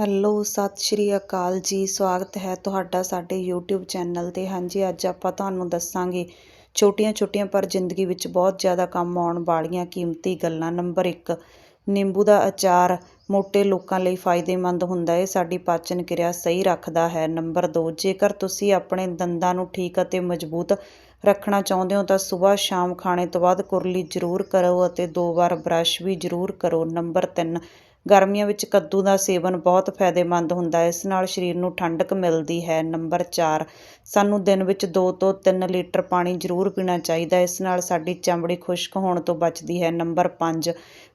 Hello, ਸਤਿ ਸ਼੍ਰੀ ਅਕਾਲ ਜੀ। ਸਵਾਗਤ ਹੈ ਤੁਹਾਡਾ ਸਾਡੇ YouTube ਚੈਨਲ 'ਤੇ। ਹਾਂਜੀ, ਅੱਜ ਆਪਾਂ ਤੁਹਾਨੂੰ ਦੱਸਾਂਗੇ ਛੋਟੀਆਂ-ਛੋਟੀਆਂ ਪਰ ਜ਼ਿੰਦਗੀ ਵਿੱਚ ਬਹੁਤ ਜ਼ਿਆਦਾ ਕੰਮ ਆਉਣ ਵਾਲੀਆਂ ਕੀਮਤੀ ਗੱਲਾਂ। ਨੰਬਰ 1 ਨਿੰਬੂ ਦਾ ਅਚਾਰ ਮੋਟੇ ਲੋਕਾਂ ਲਈ ਫਾਇਦੇਮੰਦ ਹੁੰਦਾ ਹੈ, ਸਾਡੀ ਪਾਚਨ ਕਿਰਿਆ ਸਹੀ ਰੱਖਦਾ ਹੈ। ਨੰਬਰ ਦੋ, ਜੇਕਰ ਤੁਸੀਂ ਆਪਣੇ ਦੰਦਾਂ ਨੂੰ ਠੀਕ ਅਤੇ ਮਜ਼ਬੂਤ ਰੱਖਣਾ ਚਾਹੁੰਦੇ ਹੋ ਤਾਂ ਸੁਬਾਹ ਸ਼ਾਮ ਖਾਣੇ ਤੋਂ ਬਾਅਦ ਕੁਰਲੀ ਜ਼ਰੂਰ ਕਰੋ ਅਤੇ ਦੋ ਵਾਰ ਬਰੱਸ਼ ਵੀ ਜ਼ਰੂਰ ਕਰੋ। ਨੰਬਰ ਤਿੰਨ, ਗਰਮੀਆਂ ਵਿੱਚ ਕੱਦੂ ਦਾ ਸੇਵਨ ਬਹੁਤ ਫਾਇਦੇਮੰਦ ਹੁੰਦਾ ਹੈ, ਇਸ ਨਾਲ ਸਰੀਰ ਨੂੰ ਠੰਡਕ ਮਿਲਦੀ ਹੈ। ਨੰਬਰ 4 ਸਾਨੂੰ ਦਿਨ ਵਿੱਚ 2 ਤੋਂ 3 ਲੀਟਰ ਪਾਣੀ ਜ਼ਰੂਰ ਪੀਣਾ ਚਾਹੀਦਾ ਹੈ, ਇਸ ਨਾਲ ਸਾਡੀ ਚਮੜੀ ਖੁਸ਼ਕ ਹੋਣ ਤੋਂ ਬਚਦੀ ਹੈ। ਨੰਬਰ 5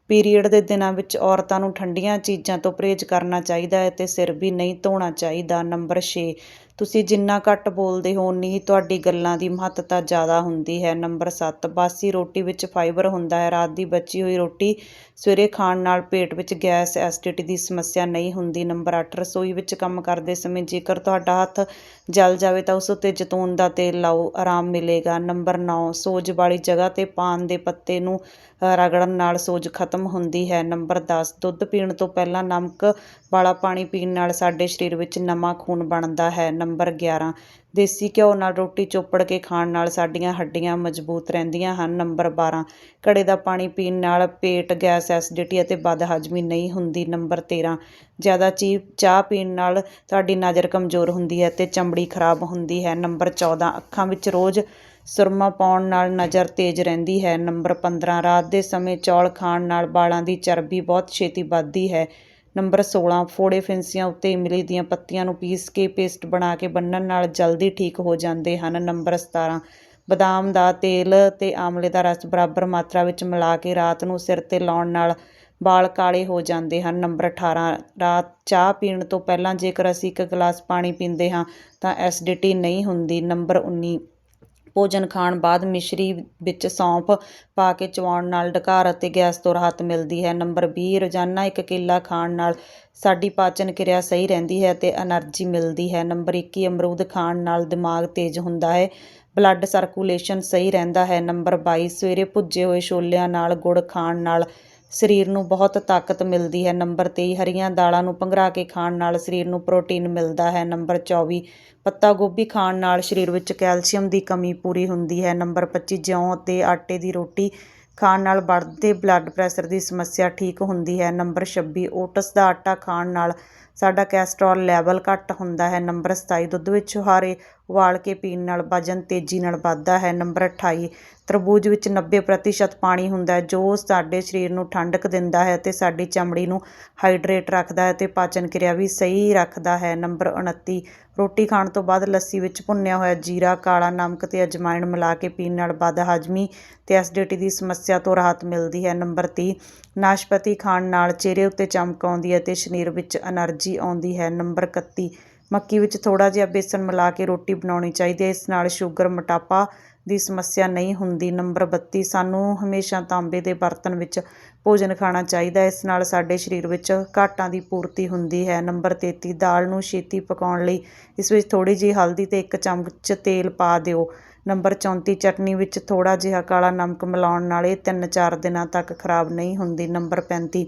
ਪੀਰੀਅਡ ਦੇ ਦਿਨਾਂ ਵਿੱਚ ਔਰਤਾਂ ਨੂੰ ਠੰਡੀਆਂ ਚੀਜ਼ਾਂ ਤੋਂ ਪਰਹੇਜ਼ ਕਰਨਾ ਚਾਹੀਦਾ ਹੈ ਅਤੇ ਸਿਰ ਵੀ ਨਹੀਂ ਧੋਣਾ ਚਾਹੀਦਾ। ਨੰਬਰ ਛੇ ਤੁਸੀਂ ਜਿੰਨਾ ਘੱਟ ਬੋਲਦੇ ਹੋ, ਉਨੀ ਹੀ ਤੁਹਾਡੀ ਗੱਲਾਂ ਦੀ ਮਹੱਤਤਾ ਜ਼ਿਆਦਾ ਹੁੰਦੀ ਹੈ। ਨੰਬਰ ਸੱਤ, ਬਾਸੀ ਰੋਟੀ ਵਿੱਚ ਫਾਈਬਰ ਹੁੰਦਾ ਹੈ। ਰਾਤ ਦੀ ਬਚੀ ਹੋਈ ਰੋਟੀ ਸਵੇਰੇ ਖਾਣ ਨਾਲ ਪੇਟ ਵਿੱਚ ਗੈਸ ਐਸਿਡਿਟੀ ਦੀ ਸਮੱਸਿਆ ਨਹੀਂ ਹੁੰਦੀ। ਨੰਬਰ ਅੱਠ, ਰਸੋਈ ਵਿੱਚ ਕੰਮ ਕਰਦੇ ਸਮੇਂ ਜੇਕਰ ਤੁਹਾਡਾ ਹੱਥ ਜਲ ਜਾਵੇ ਤਾਂ ਉਸ ਉੱਤੇ ਜੈਤੂਨ ਦਾ ਤੇਲ ਲਾਓ, ਆਰਾਮ ਮਿਲੇਗਾ। ਨੰਬਰ 9 ਸੋਜ ਵਾਲੀ ਜਗ੍ਹਾ ਤੇ ਪਾਨ ਦੇ ਪੱਤੇ ਨੂੰ ਰਗੜਨ ਨਾਲ ਸੋਜ ਖਤਮ ਹੁੰਦੀ ਹੈ। ਨੰਬਰ 10 ਦੁੱਧ ਪੀਣ ਤੋਂ ਪਹਿਲਾਂ ਨਮਕ ਵਾਲਾ ਪਾਣੀ ਪੀਣ ਨਾਲ ਸਾਡੇ ਸਰੀਰ ਵਿੱਚ ਨਵਾਂ ਖੂਨ ਬਣਦਾ ਹੈ। ਨੰਬਰ 11 ਦੇਸੀ ਘਿਓ ਨਾਲ ਰੋਟੀ ਚੋਪੜ ਕੇ ਖਾਣ ਨਾਲ ਸਾਡੀਆਂ ਹੱਡੀਆਂ ਮਜ਼ਬੂਤ ਰਹਿੰਦੀਆਂ ਹਨ। ਨੰਬਰ 12 ਘੜੇ ਦਾ ਪਾਣੀ ਪੀਣ ਨਾਲ ਪੇਟ ਗੈਸ ਐਸਿਡਿਟੀ ਅਤੇ ਬਦਹਜ਼ਮੀ ਨਹੀਂ ਹੁੰਦੀ। ਨੰਬਰ 13 ਜ਼ਿਆਦਾ ਚੀ, ਚਾਹ ਪੀਣ ਨਾਲ ਤੁਹਾਡੀ ਨਜ਼ਰ ਕਮਜ਼ੋਰ ਹੁੰਦੀ ਹੈ ਅਤੇ ਚਮੜੀ ਖਰਾਬ ਹੁੰਦੀ ਹੈ। ਨੰਬਰ 14 ਅੱਖਾਂ ਵਿੱਚ ਰੋਜ਼ ਸੁਰਮਾ ਪਾਉਣ ਨਾਲ ਨਜ਼ਰ ਤੇਜ਼ ਰਹਿੰਦੀ ਹੈ। ਨੰਬਰ 15 ਰਾਤ ਦੇ ਸਮੇਂ ਚੌਲ ਖਾਣ ਨਾਲ ਵਾਲਾਂ ਦੀ ਚਰਬੀ ਬਹੁਤ ਛੇਤੀ ਵੱਧਦੀ ਹੈ। ਨੰਬਰ 16 ਫੋੜੇ ਫਿੰਸੀਆਂ ਉੱਤੇ ਇਮਲੀ ਦੀਆਂ ਪੱਤੀਆਂ ਨੂੰ ਪੀਸ ਕੇ ਪੇਸਟ ਬਣਾ ਕੇ ਬੰਨਣ ਨਾਲ ਜਲਦੀ ਠੀਕ ਹੋ ਜਾਂਦੇ ਹਨ। ਨੰਬਰ 17 ਬਦਾਮ ਦਾ ਤੇਲ ਤੇ ਆਮਲੇ ਦਾ ਰਸ ਬਰਾਬਰ ਮਾਤਰਾ ਵਿੱਚ ਮਿਲਾ ਕੇ ਰਾਤ ਨੂੰ ਸਿਰ ਤੇ ਲਾਉਣ ਨਾਲ ਵਾਲ ਕਾਲੇ ਹੋ ਜਾਂਦੇ ਹਨ। ਨੰਬਰ 18 ਰਾਤ ਚਾਹ ਪੀਣ ਤੋਂ ਪਹਿਲਾਂ ਜੇਕਰ ਅਸੀਂ ਇੱਕ ਗਲਾਸ ਪਾਣੀ ਪੀਂਦੇ ਹਾਂ ਤਾਂ ਐਸਿਡਿਟੀ ਨਹੀਂ ਹੁੰਦੀ। ਨੰਬਰ 19 ਭੋਜਨ ਖਾਣ ਬਾਅਦ ਮਿਸ਼ਰੀ ਵਿੱਚ ਸੌਂਫ ਪਾ ਕੇ ਚਵਾਉਣ ਨਾਲ ਡਕਾਰ ਅਤੇ ਗੈਸ ਤੋਂ ਰਾਹਤ ਮਿਲਦੀ ਹੈ। ਨੰਬਰ ਵੀਹ, ਰੋਜ਼ਾਨਾ ਇੱਕ ਕਿੱਲਾ ਖਾਣ ਨਾਲ ਸਾਡੀ ਪਾਚਨ ਕਿਰਿਆ ਸਹੀ ਰਹਿੰਦੀ ਹੈ ਅਤੇ ਐਨਰਜੀ ਮਿਲਦੀ ਹੈ। ਨੰਬਰ ਇੱਕੀ, ਅਮਰੂਦ ਖਾਣ ਨਾਲ ਦਿਮਾਗ ਤੇਜ਼ ਹੁੰਦਾ ਹੈ। ਬਲੱਡ ਸਰਕੂਲੇਸ਼ਨ ਸਹੀ ਰਹਿੰਦਾ ਹੈ। ਨੰਬਰ ਬਾਈ, ਸਵੇਰੇ ਭੁੱਜੇ ਹੋਏ ਛੋਲਿਆਂ ਨਾਲ ਗੁੜ ਖਾਣ ਨਾਲ ਸਰੀਰ ਨੂੰ ਬਹੁਤ ਤਾਕਤ ਮਿਲਦੀ ਹੈ। ਨੰਬਰ ਤੇਈ, ਹਰੀਆਂ ਦਾਲਾਂ ਨੂੰ ਪੰਘਰਾ ਕੇ ਖਾਣ ਨਾਲ ਸਰੀਰ ਨੂੰ ਪ੍ਰੋਟੀਨ ਮਿਲਦਾ ਹੈ। ਨੰਬਰ 24 ਪੱਤਾ ਗੋਭੀ ਖਾਣ ਨਾਲ ਸਰੀਰ ਵਿੱਚ ਕੈਲਸ਼ੀਅਮ ਦੀ ਕਮੀ ਪੂਰੀ ਹੁੰਦੀ ਹੈ। ਨੰਬਰ 25 ਜਿਉਂ ਅਤੇ ਆਟੇ ਦੀ ਰੋਟੀ ਖਾਣ ਨਾਲ ਵੱਧਦੇ ਬਲੱਡ ਪ੍ਰੈਸ਼ਰ ਦੀ ਸਮੱਸਿਆ ਠੀਕ ਹੁੰਦੀ ਹੈ। ਨੰਬਰ 26 ਓਟਸ ਦਾ ਆਟਾ ਖਾਣ ਨਾਲ ਸਾਡਾ ਕੈਸਟਰੋਲ ਲੈਵਲ ਘੱਟ ਹੁੰਦਾ ਹੈ। ਨੰਬਰ 27 ਦੁੱਧ ਵਿੱਚ ਹਾਰੇ ਉਬਾਲ ਕੇ ਪੀਣ ਨਾਲ ਵਜ਼ਨ ਤੇਜ਼ੀ ਨਾਲ ਵੱਧਦਾ ਹੈ। ਨੰਬਰ ਅਠਾਈ, ਤਰਬੂਜ ਵਿੱਚ ਨੱਬੇ ਪ੍ਰਤੀਸ਼ਤ ਪਾਣੀ ਹੁੰਦਾ ਜੋ ਸਾਡੇ ਸਰੀਰ ਨੂੰ ਠੰਡਕ ਦਿੰਦਾ ਹੈ ਅਤੇ ਸਾਡੀ ਚਮੜੀ ਨੂੰ ਹਾਈਡਰੇਟ ਰੱਖਦਾ ਹੈ ਅਤੇ ਪਾਚਨ ਕਿਰਿਆ ਵੀ ਸਹੀ ਰੱਖਦਾ ਹੈ। ਨੰਬਰ 29 ਰੋਟੀ ਖਾਣ ਤੋਂ ਬਾਅਦ ਲੱਸੀ ਵਿੱਚ ਭੁੰਨਿਆ ਹੋਇਆ ਜੀਰਾ, ਕਾਲਾ ਨਮਕ ਤੇ ਅਜਮਾਇਣ ਮਿਲਾ ਕੇ ਪੀਣ ਨਾਲ ਵੱਧ ਹਾਜ਼ਮੀ ਤੇ ਐਸਿਡਿਟੀ ਦੀ ਸਮੱਸਿਆ ਤੋਂ ਰਾਹਤ ਮਿਲਦੀ ਹੈ। ਨੰਬਰ 30 ਨਾਸ਼ਪਤੀ ਖਾਣ ਨਾਲ ਚਿਹਰੇ ਉੱਤੇ ਚਮਕ ਆਉਂਦੀ ਹੈ ਤੇ ਸਰੀਰ ਵਿੱਚ એનર્ਜੀ ਆਉਂਦੀ ਹੈ। ਨੰਬਰ 31 ਮੱਕੀ ਵਿੱਚ ਥੋੜ੍ਹਾ ਜਿਹਾ ਬੇਸਨ ਮਿਲਾ ਕੇ ਰੋਟੀ ਬਣਾਉਣੀ ਚਾਹੀਦੀ ਹੈ। ਇਸ ਨਾਲ ਸ਼ੂਗਰ ਮੋਟਾਪਾ ਦੀ ਸਮੱਸਿਆ ਨਹੀਂ ਹੁੰਦੀ। ਨੰਬਰ 32 ਸਾਨੂੰ ਹਮੇਸ਼ਾ ਤਾਂਬੇ ਦੇ ਬਰਤਨ ਵਿੱਚ ਭੋਜਨ ਖਾਣਾ ਚਾਹੀਦਾ ਇਸ ਨਾਲ ਸਾਡੇ ਸਰੀਰ ਵਿੱਚ ਘਾਟਾਂ ਦੀ ਪੂਰਤੀ ਹੁੰਦੀ ਹੈ। ਨੰਬਰ 33 ਦਾਲ ਨੂੰ ਛੇਤੀ ਪਕਾਉਣ ਲਈ ਇਸ ਵਿੱਚ ਥੋੜ੍ਹੀ ਜਿਹੀ ਹਲਦੀ ਤੇ ਇੱਕ ਚਮਚ ਤੇਲ ਪਾ ਦਿਓ। ਨੰਬਰ 34 ਚਟਨੀ ਵਿੱਚ ਥੋੜਾ ਜਿਹਾ ਕਾਲਾ ਨਮਕ ਮਿਲਾਉਣ ਨਾਲ ਇਹ 3-4 ਦਿਨਾਂ ਤੱਕ ਖਰਾਬ ਨਹੀਂ ਹੁੰਦੀ। ਨੰਬਰ 35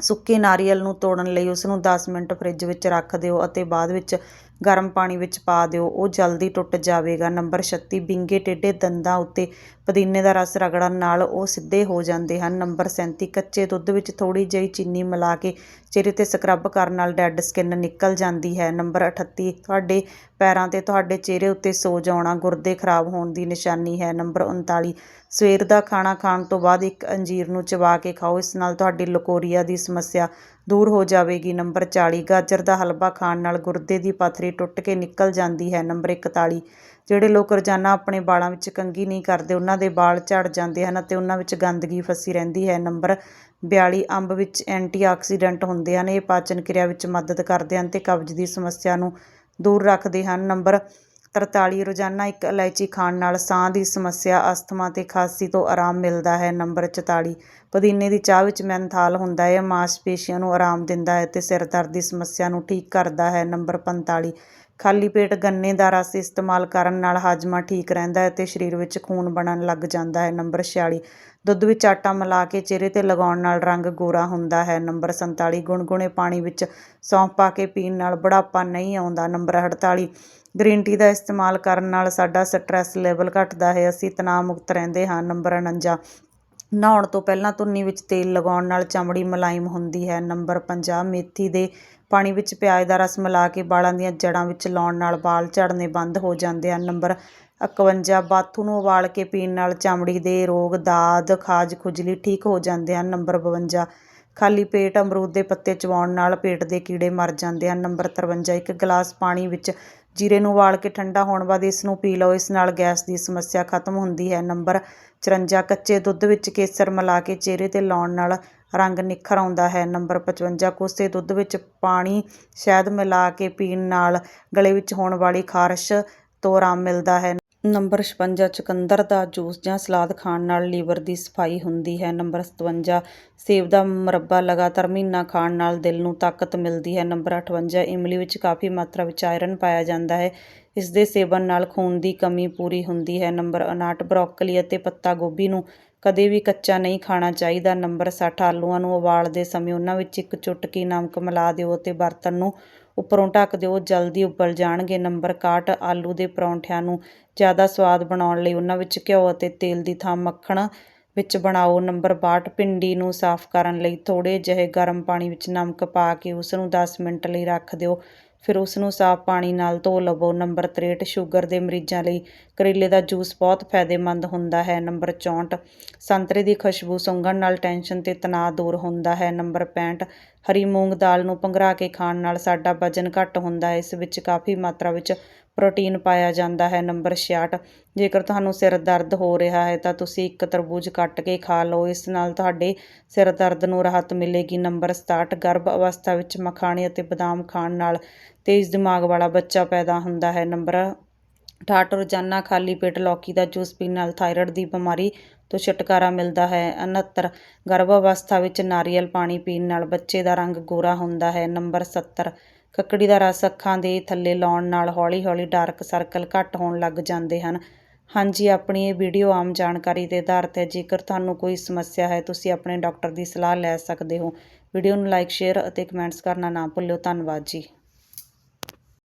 ਸੁੱਕੇ ਨਾਰੀਅਲ ਨੂੰ ਤੋੜਨ ਲਈ ਉਸ ਨੂੰ 10 ਮਿੰਟ ਫਰਿੱਜ ਵਿੱਚ ਰੱਖ ਦਿਓ ਅਤੇ ਬਾਅਦ ਵਿੱਚ ਗਰਮ ਪਾਣੀ ਵਿੱਚ ਪਾ ਦਿਓ, ਉਹ ਜਲਦੀ ਟੁੱਟ ਜਾਵੇਗਾ। ਨੰਬਰ 36 ਵਿੰਗੇ ਟੇਢੇ ਦੰਦਾਂ ਉੱਤੇ ਪੁਦੀਨੇ ਦਾ ਰਸ ਰਗੜਨ ਨਾਲ ਉਹ ਸਿੱਧੇ ਹੋ ਜਾਂਦੇ ਹਨ। ਨੰਬਰ 37 ਕੱਚੇ ਦੁੱਧ ਵਿੱਚ ਥੋੜੀ ਜਿਹੀ ਚੀਨੀ ਮਿਲਾ ਕੇ ਚਿਹਰੇ 'ਤੇ ਸਕਰਬ ਕਰਨ ਨਾਲ ਡੈੱਡ ਸਕਿਨ ਨਿਕਲ ਜਾਂਦੀ ਹੈ। ਨੰਬਰ 38 ਤੁਹਾਡੇ ਪੈਰਾਂ 'ਤੇ ਤੁਹਾਡੇ ਚਿਹਰੇ ਉੱਤੇ ਸੋਜ ਆਉਣਾ ਗੁਰਦੇ ਖਰਾਬ ਹੋਣ ਦੀ ਨਿਸ਼ਾਨੀ ਹੈ। ਨੰਬਰ 39 ਸਵੇਰ ਦਾ ਖਾਣਾ ਖਾਣ ਤੋਂ ਬਾਅਦ ਇੱਕ ਅੰਜੀਰ ਨੂੰ ਚਬਾ ਕੇ ਖਾਓ। ਇਸ ਨਾਲ ਤੁਹਾਡੀ ਲਕੋਰੀਆ ਦੀ ਸਮੱਸਿਆ ਦੂਰ ਹੋ ਜਾਵੇਗੀ। ਨੰਬਰ 40 ਗਾਜਰ ਦਾ ਹਲਵਾ ਖਾਣ ਨਾਲ ਗੁਰਦੇ ਦੀ ਪੱਥਰੀ ਟੁੱਟ ਕੇ ਨਿਕਲ ਜਾਂਦੀ ਹੈ। ਨੰਬਰ 41 ਜਿਹੜੇ ਲੋਕ ਰੋਜ਼ਾਨਾ ਆਪਣੇ ਵਾਲਾਂ ਵਿੱਚ ਕੰਘੀ ਨਹੀਂ ਕਰਦੇ, ਉਹਨਾਂ ਦੇ ਵਾਲ ਝੜ ਜਾਂਦੇ ਹਨ ਅਤੇ ਉਹਨਾਂ ਵਿੱਚ ਗੰਦਗੀ ਫਸੀ ਰਹਿੰਦੀ ਹੈ। ਨੰਬਰ 42 ਅੰਬ ਵਿੱਚ ਐਂਟੀਆਕਸੀਡੈਂਟ ਹੁੰਦੇ ਹਨ। ਇਹ ਪਾਚਨ ਕਿਰਿਆ ਵਿੱਚ ਮਦਦ ਕਰਦੇ ਹਨ ਤੇ ਕਬਜ਼ ਦੀ ਸਮੱਸਿਆ ਨੂੰ ਦੂਰ ਰੱਖਦੇ ਹਨ। ਨੰਬਰ 43 ਰੋਜ਼ਾਨਾ ਇੱਕ ਇਲਾਇਚੀ ਖਾਣ ਨਾਲ ਸਾਹ ਦੀ ਸਮੱਸਿਆ, ਅਸਥਮਾ ਅਤੇ ਖਾਂਸੀ ਤੋਂ ਆਰਾਮ ਮਿਲਦਾ ਹੈ। ਨੰਬਰ 44 ਪੁਦੀਨੇ ਦੀ ਚਾਹ ਵਿੱਚ ਮੈਂਥਾਲ ਹੁੰਦਾ ਹੈ। ਮਾਸਪੇਸ਼ੀਆਂ ਨੂੰ ਆਰਾਮ ਦਿੰਦਾ ਹੈ ਅਤੇ ਸਿਰ ਦਰਦ ਦੀ ਸਮੱਸਿਆ ਨੂੰ ਠੀਕ ਕਰਦਾ ਹੈ। ਨੰਬਰ 45 ਖਾਲੀ ਪੇਟ ਗੰਨੇ ਦਾ ਰਸ ਇਸਤੇਮਾਲ ਕਰਨ ਨਾਲ ਹਾਜ਼ਮਾ ਠੀਕ ਰਹਿੰਦਾ ਹੈ ਅਤੇ ਸਰੀਰ ਵਿੱਚ ਖੂਨ ਬਣਨ ਲੱਗ ਜਾਂਦਾ ਹੈ। ਨੰਬਰ 46 ਦੁੱਧ ਵਿੱਚ ਆਟਾ ਮਿਲਾ ਕੇ ਚਿਹਰੇ ਤੇ ਲਗਾਉਣ ਨਾਲ ਰੰਗ ਗੋਰਾ ਹੁੰਦਾ ਹੈ। ਨੰਬਰ 47 ਗੁਣਗੁਣੇ ਪਾਣੀ ਵਿੱਚ ਸੌਂਫ ਪਾ ਕੇ ਪੀਣ ਨਾਲ ਬੁਢਾਪਾ ਨਹੀਂ ਆਉਂਦਾ। ਨੰਬਰ 48 ਗ੍ਰੀਨ ਟੀ ਦਾ ਇਸਤੇਮਾਲ ਕਰਨ ਨਾਲ ਸਾਡਾ ਸਟ੍ਰੈਸ ਲੈਵਲ ਘਟਦਾ ਹੈ। ਅਸੀਂ ਤਣਾਅ ਮੁਕਤ ਰਹਿੰਦੇ ਹਾਂ। ਨੰਬਰ 49 ਨਹਾਉਣ ਤੋਂ ਪਹਿਲਾਂ ਧੁੰਨੀ ਵਿੱਚ ਤੇਲ ਲਗਾਉਣ ਨਾਲ ਚਮੜੀ ਮੁਲਾਇਮ ਹੁੰਦੀ ਹੈ। ਨੰਬਰ 50 ਮੇਥੀ ਦੇ ਪਾਣੀ ਵਿੱਚ ਪਿਆਜ਼ ਦਾ ਰਸ ਮਿਲਾ ਕੇ ਵਾਲਾਂ ਦੀਆਂ ਜੜ੍ਹਾਂ ਵਿੱਚ ਲਾਉਣ ਨਾਲ ਵਾਲ ਝੜਨੇ ਬੰਦ ਹੋ ਜਾਂਦੇ ਹਨ। ਨੰਬਰ 51 ਬਾਥੂ ਨੂੰ ਉਬਾਲ ਕੇ ਪੀਣ ਨਾਲ ਚਮੜੀ ਦੇ ਰੋਗ, ਦਾਦ, ਖਾਜ, ਖੁਜਲੀ ਠੀਕ ਹੋ ਜਾਂਦੇ ਹਨ। ਨੰਬਰ 52 ਖਾਲੀ ਪੇਟ ਅਮਰੂਦ ਦੇ ਪੱਤੇ ਚਬਾਉਣ ਨਾਲ ਪੇਟ ਦੇ ਕੀੜੇ ਮਰ ਜਾਂਦੇ ਹਨ। ਨੰਬਰ 53 ਇੱਕ ਗਲਾਸ ਪਾਣੀ ਵਿੱਚ ਜੀਰੇ ਨੂੰ ਉਬਾਲ ਕੇ ਠੰਡਾ ਹੋਣ ਬਾਅਦ ਇਸ ਨੂੰ ਪੀ ਲਓ। ਇਸ ਨਾਲ ਗੈਸ ਦੀ ਸਮੱਸਿਆ ਖਤਮ ਹੁੰਦੀ ਹੈ। ਨੰਬਰ 54 ਕੱਚੇ ਦੁੱਧ ਵਿੱਚ ਕੇਸਰ ਮਿਲਾ ਕੇ ਚਿਹਰੇ ਤੇ ਲਾਉਣ ਨਾਲ ਰੰਗ ਨਿਖਰ ਆਉਂਦਾ ਹੈ। ਨੰਬਰ 55 ਕੋਸੇ ਦੁੱਧ ਵਿੱਚ ਪਾਣੀ ਸ਼ਹਿਦ ਮਿਲਾ ਕੇ ਪੀਣ ਨਾਲ ਗਲੇ ਵਿੱਚ ਹੋਣ ਵਾਲੀ ਖਾਰਸ਼ ਤੋਂ ਆਰਾਮ ਮਿਲਦਾ ਹੈ। ਨੰਬਰ 56 ਚੁਕੰਦਰ ਦਾ ਜੂਸ ਜਾਂ ਸਲਾਦ ਖਾਣ ਨਾਲ ਲੀਵਰ ਦੀ ਸਫ਼ਾਈ ਹੁੰਦੀ ਹੈ। ਨੰਬਰ 57 ਸੇਬ ਦਾ ਮੁਰੱਬਾ ਲਗਾਤਾਰ ਮਹੀਨਾ ਖਾਣ ਨਾਲ ਦਿਲ ਨੂੰ ਤਾਕਤ ਮਿਲਦੀ ਹੈ। ਨੰਬਰ 58 ਇਮਲੀ ਵਿੱਚ ਕਾਫੀ ਮਾਤਰਾ ਵਿੱਚ ਆਇਰਨ ਪਾਇਆ ਜਾਂਦਾ ਹੈ। ਇਸ ਦੇ ਸੇਵਨ ਨਾਲ ਖੂਨ ਦੀ ਕਮੀ ਪੂਰੀ ਹੁੰਦੀ ਹੈ। ਨੰਬਰ 59 ਬਰੋਕਲੀ ਅਤੇ ਪੱਤਾ ਗੋਭੀ ਨੂੰ ਕਦੇ ਵੀ ਕੱਚਾ ਨਹੀਂ ਖਾਣਾ ਚਾਹੀਦਾ। ਨੰਬਰ 60 ਆਲੂਆਂ ਨੂੰ ਉਬਾਲਦੇ ਸਮੇਂ ਉਹਨਾਂ ਵਿੱਚ ਇੱਕ ਚੁਟਕੀ ਨਮਕ ਮਿਲਾ ਦਿਓ ਅਤੇ ਬਰਤਨ ਨੂੰ ਉੱਪਰੋਂ ਢੱਕ ਦਿਓ, ਜਲਦੀ ਉਬਲ ਜਾਣਗੇ। ਨੰਬਰ 61 ਆਲੂ ਦੇ ਪਰੌਂਠਿਆਂ ਨੂੰ ਜ਼ਿਆਦਾ ਸਵਾਦ ਬਣਾਉਣ ਲਈ ਉਹਨਾਂ ਵਿੱਚ ਘਿਓ ਅਤੇ ਤੇਲ ਦੀ ਥਾਂ ਮੱਖਣ ਵਿੱਚ ਬਣਾਓ। ਨੰਬਰ 62 ਭਿੰਡੀ ਨੂੰ ਸਾਫ਼ ਕਰਨ ਲਈ ਥੋੜ੍ਹੇ ਜਿਹੇ ਗਰਮ ਪਾਣੀ ਵਿੱਚ ਨਮਕ ਪਾ ਕੇ ਉਸ ਨੂੰ 10 ਮਿੰਟ ਲਈ ਰੱਖ ਦਿਓ। ਫਿਰ ਉਸ ਨੂੰ ਸਾਫ਼ ਪਾਣੀ ਨਾਲ ਧੋ ਲਵੋ। ਨੰਬਰ 63 ਸ਼ੂਗਰ ਦੇ ਮਰੀਜ਼ਾਂ ਲਈ ਕਰੇਲੇ ਦਾ ਜੂਸ ਬਹੁਤ ਫਾਇਦੇਮੰਦ ਹੁੰਦਾ ਹੈ। ਨੰਬਰ 64 ਸੰਤਰੇ ਦੀ ਖੁਸ਼ਬੂ ਸੁੰਘਣ ਨਾਲ ਟੈਨਸ਼ਨ ਤੇ ਤਣਾਅ ਦੂਰ ਹੁੰਦਾ ਹੈ। ਨੰਬਰ 65 ਹਰੀ ਮੂੰਗ ਦਾਲ ਨੂੰ ਭੰਗਰਾ ਕੇ ਖਾਣ ਨਾਲ ਸਾਡਾ ਵਜ਼ਨ ਘੱਟ ਹੁੰਦਾ ਹੈ। ਇਸ ਵਿੱਚ ਕਾਫੀ ਮਾਤਰਾ ਵਿੱਚ ਪ੍ਰੋਟੀਨ ਪਾਇਆ ਜਾਂਦਾ ਹੈ, ਨੰਬਰ 66 ਜੇਕਰ ਤੁਹਾਨੂੰ ਸਿਰ ਦਰਦ ਹੋ ਰਿਹਾ ਹੈ, ਤਾਂ ਤੁਸੀਂ ਇੱਕ ਤਰਬੂਜ ਕੱਟ ਕੇ ਖਾ ਲਓ। ਇਸ ਨਾਲ ਤੁਹਾਡੇ ਸਿਰ ਦਰਦ ਨੂੰ ਰਾਹਤ ਮਿਲੇਗੀ। ਨੰਬਰ 67 ਗਰਭ ਅਵਸਥਾ ਵਿੱਚ ਮਖਾਣੇ ਅਤੇ ਬਦਾਮ ਖਾਣ ਨਾਲ ਤੇਜ਼ ਦਿਮਾਗ ਵਾਲਾ ਬੱਚਾ ਪੈਦਾ ਹੁੰਦਾ ਹੈ। ਨੰਬਰ 68 ਰੋਜ਼ਾਨਾ ਖਾਲੀ ਪੇਟ ਲੌਕੀ ਦਾ ਜੂਸ ਪੀਣ ਨਾਲ ਥਾਇਰਾਇਡ ਦੀ ਬਿਮਾਰੀ ਤੋਂ ਛੁਟਕਾਰਾ ਮਿਲਦਾ ਹੈ। 69 ਗਰਭ ਅਵਸਥਾ ਵਿੱਚ ਨਾਰੀਅਲ ਪਾਣੀ ਪੀਣ ਨਾਲ ਬੱਚੇ ਦਾ ਰੰਗ ਗੋਰਾ ਹੁੰਦਾ ਹੈ। ਨੰਬਰ 70 ਕੱਕੜੀ ਦਾ ਰਸ ਅੱਖਾਂ ਦੇ ਥੱਲੇ ਲਾਉਣ ਨਾਲ ਹੌਲੀ ਹੌਲੀ ਡਾਰਕ ਸਰਕਲ ਘੱਟ ਹੋਣ ਲੱਗ ਜਾਂਦੇ ਹਨ। ਹਾਂਜੀ, ਆਪਣੀ ਇਹ ਵੀਡੀਓ ਆਮ ਜਾਣਕਾਰੀ ਦੇ ਆਧਾਰ 'ਤੇ ਜੇਕਰ ਤੁਹਾਨੂੰ ਕੋਈ ਸਮੱਸਿਆ ਹੈ, ਤੁਸੀਂ ਆਪਣੇ ਡਾਕਟਰ ਦੀ ਸਲਾਹ ਲੈ ਸਕਦੇ ਹੋ। ਵੀਡੀਓ ਨੂੰ ਲਾਈਕ, ਸ਼ੇਅਰ ਅਤੇ ਕਮੈਂਟਸ ਕਰਨਾ ਨਾ ਭੁੱਲਿਓ। ਧੰਨਵਾਦ ਜੀ।